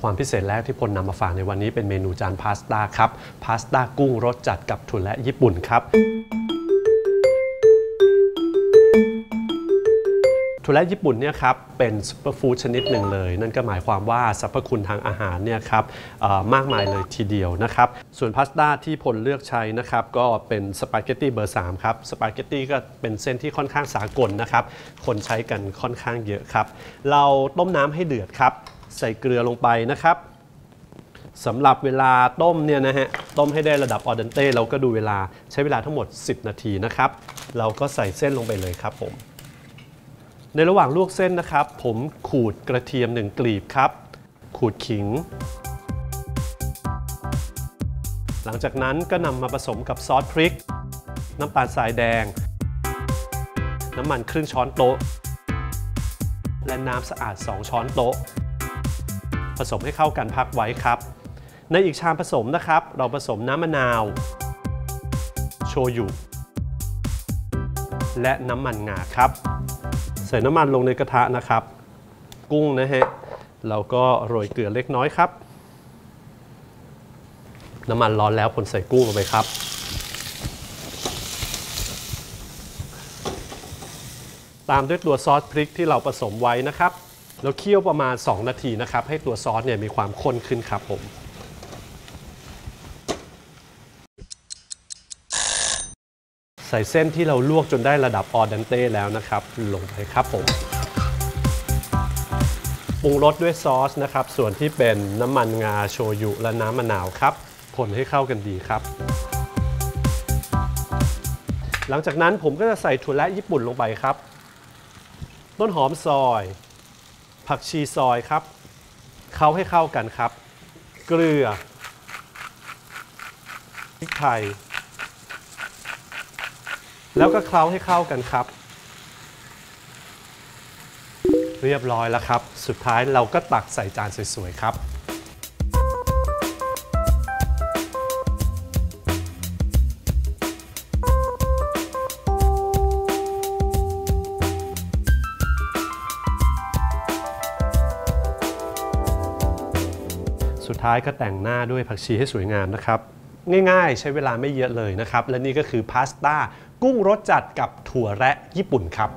ความพิเศษแรกที่พลนำมาฝากในวันนี้เป็นเมนูจานพาสต้าครับ พาสต้ากุ้งรสจัดกับถั่วและญี่ปุ่นครับถั่วและญี่ปุ่นเนี่ยครับเป็นซูเปอร์ฟู้ดชนิดหนึ่งเลย นั่นก็หมายความว่าสรรพคุณทางอาหารเนี่ยครับมากมายเลยทีเดียวนะครับ ส่วนพาสต้าที่พลเลือกใช้นะครับก็เป็นสปาเกตตี้เบอร์ 3 ครับ สปาเกตตี้ก็เป็นเส้นที่ค่อนข้างสากลนะครับ คนใช้กันค่อนข้างเยอะครับ เราต้มน้ำให้เดือดครับ ใส่เกลือลงไปนะครับสำหรับเวลาต้มเนี่ยนะฮะต้มให้ได้ระดับออเดนเต้เราก็ดูเวลาใช้เวลาทั้งหมด 10 นาทีนะครับ เราก็ใส่เส้นลงไปเลยครับผม ในระหว่างลวกเส้นนะครับ ผมขูดกระเทียมหนึ่งกลีบครับ ขูดขิง หลังจากนั้นก็นำมาผสมกับซอสพริก น้ำตาลทรายแดง น้ำมันครึ่งช้อนโต๊ะ และน้ำสะอาด 2 ช้อนโต๊ะ ผสมให้เข้ากันพักไว้ครับ ในอีกชามผสมนะครับ เราผสมน้ำมะนาว โชยุ และน้ำมันงาครับ ใส่น้ำมันลงในกระทะนะครับ กุ้งนะฮะเราก็โรยเกลือเล็กน้อยครับ น้ำมันร้อนแล้วผลใส่กุ้งลงไปครับตามด้วยตัวซอสพริกที่เราผสมไว้นะครับ แล้วเคี่ยวประมาณ 2 นาทีนะครับ ให้ตัวซอสเนี่ยมีความข้นขึ้นครับผม ใส่เส้นที่เราลวกจนได้ระดับออเดนเต้แล้วนะครับ ลงไปครับผมปรุงรสด้วยซอสนะครับ ส่วนที่เป็นน้ำมันงาโชยุและน้ำมะนาวครับคนให้เข้ากันดีครับ หลังจากนั้นผมก็จะใส่ถั่วและญี่ปุ่นลงไปครับ ต้นหอมซอย ผักชีซอยครับเข้าให้เข้ากันครับ เกลือพริกไทย แล้วก็เคล้าให้เข้ากันครับ เรียบร้อยแล้วครับ สุดท้ายเราก็ตักใส่จานสวยๆครับ สุดท้ายก็แต่งหน้าด้วยผักชีให้สวยงามนะครับ ง่ายๆ ใช้เวลาไม่เยอะเลยนะครับ และนี่ก็คือพาสต้ากุ้งรสจัดกับถั่วและญี่ปุ่นครับ